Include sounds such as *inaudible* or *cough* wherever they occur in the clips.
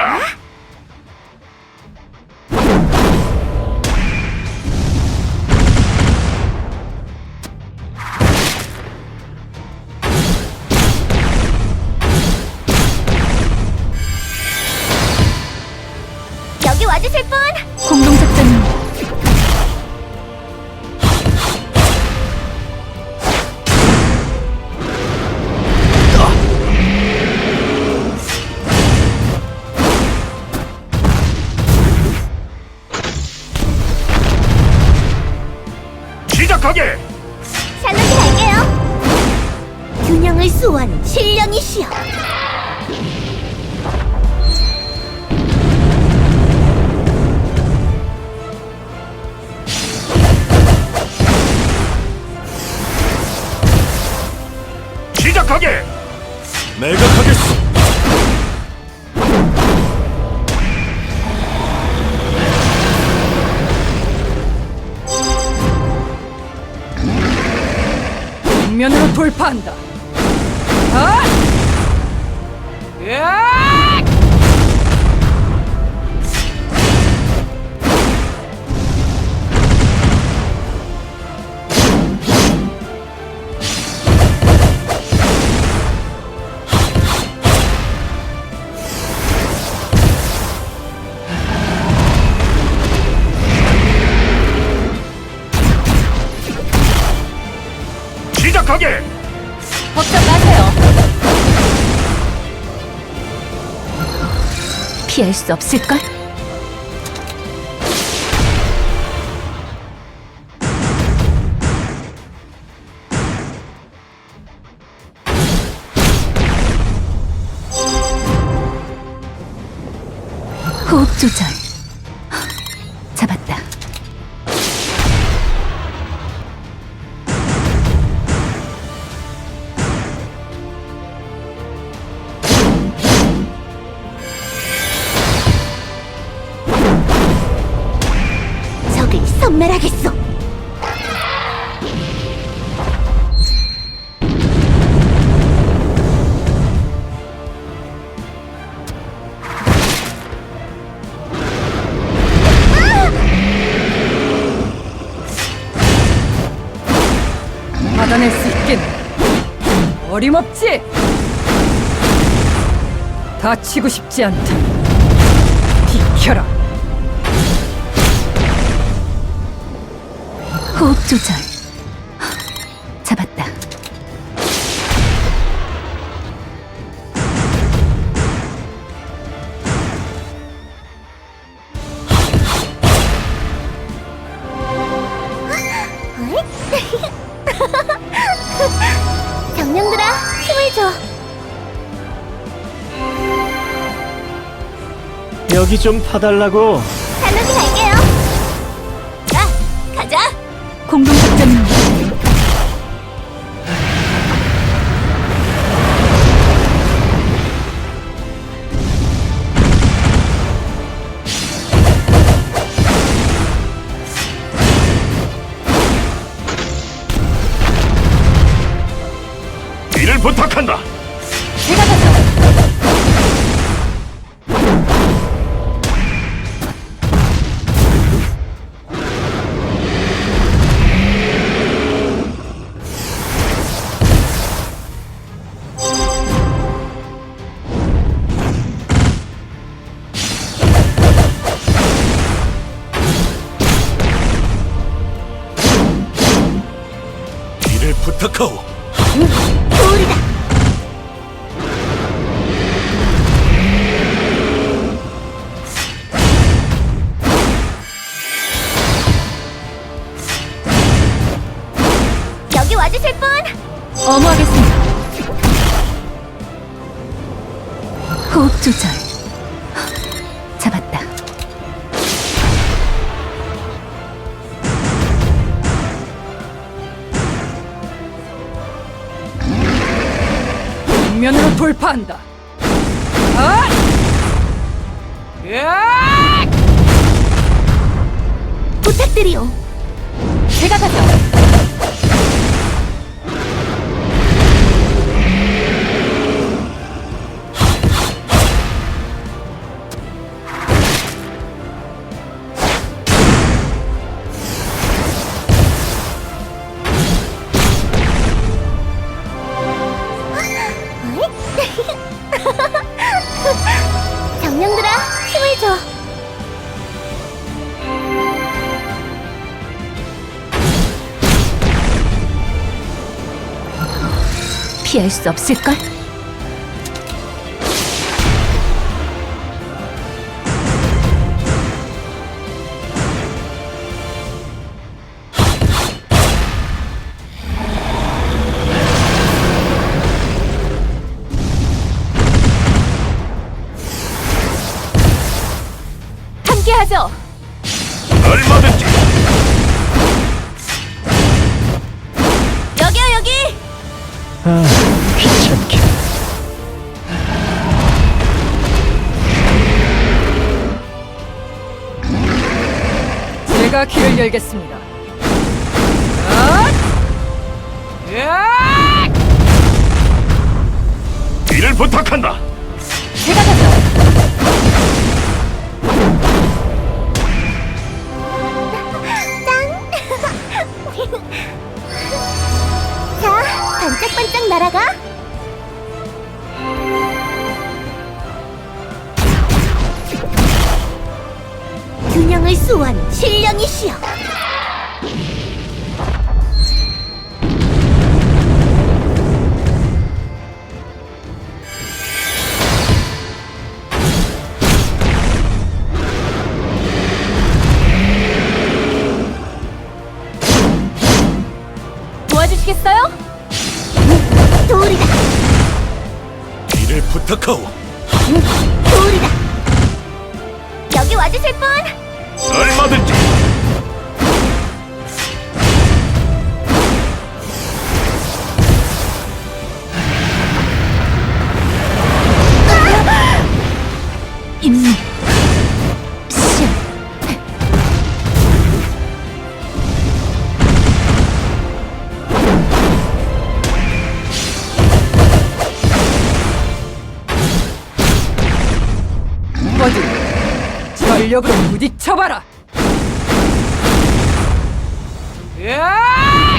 야! 여기 와주실 분? 공동작 시작하게! 샬롯이 갈게요. 균형을 수호하는 신령이시여. 시작하게! 내가 하겠어! 돌파한다. 아! 으 시작하게! 걱정 마세요. 피할 수 없을걸? 호흡 조절. 어림없지? 다치고 싶지 않다. 비켜라. 호흡 조절 힘을 줘. 여기 좀 봐달라고. 샬롯이 갈게요. 자, 가자. 공동작전은 이를 정면으로 돌파한다 아! 으악! 부탁드리오. 제가 가죠 피할 수 없을걸? 함께하죠. 얼마든지 여기요, 여기! 아, 제가 길을 열겠습니다. 이를 부탁한다. 제가 가죠. *laughs* 자, 반짝반짝 날아가! 균형을 수호하는 신령이시여! 도와주시겠어요? 도울이다! 이를 부탁하오. 도울이다! 전력으로 부딪혀봐라. 야!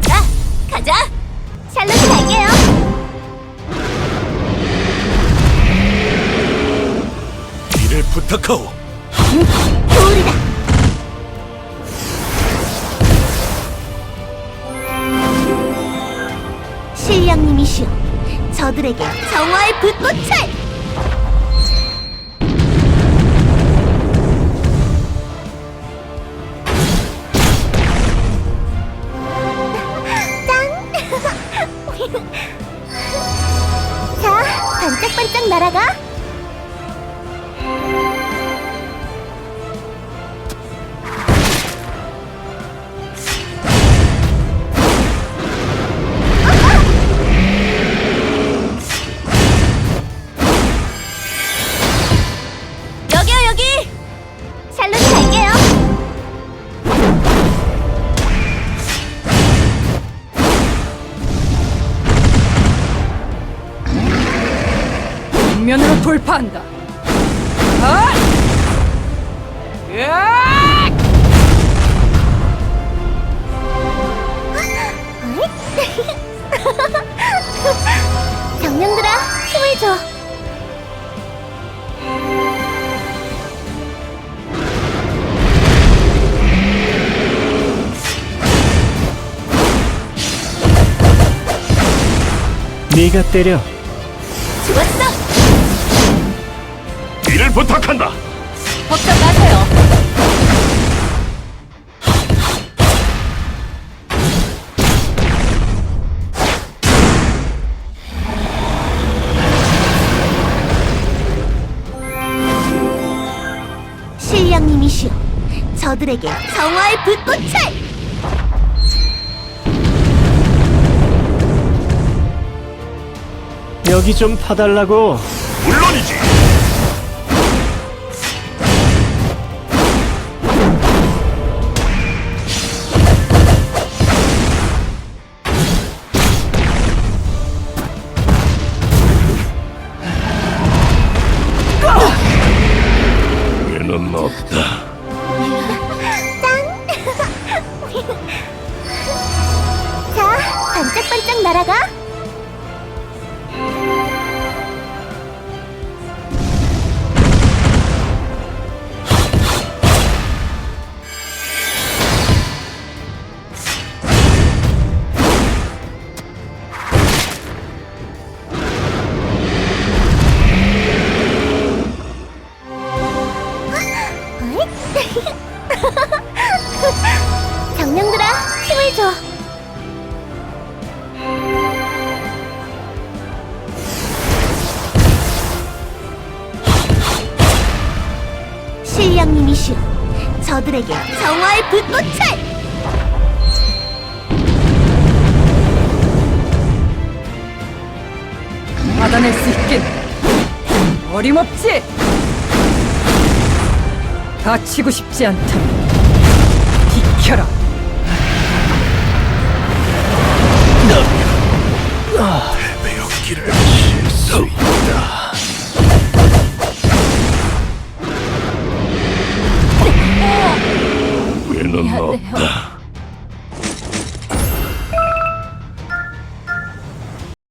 자, 가자! 샬롯이 갈게요! 이를 부탁하오. 도울이다! 신령님이시여, 저들에게 정화의 불꽃을! 자, 반짝반짝 날아가! 돌파한다. 아! 야! *laughs* 정령들아, 힘을 줘! 네가 때려. 이를 부탁한다. 걱정 마세요. 신령님이시여, 저들에게 정화의 불꽃을! 여기 좀 봐달라고. 물론이지. 신령님이시여 저들에게 정화의 불꽃을! 받아낼 수 있긴 어림없지! 다치고 싶지 않다 비켜라 내 배역기를 실수 있다 のもだ。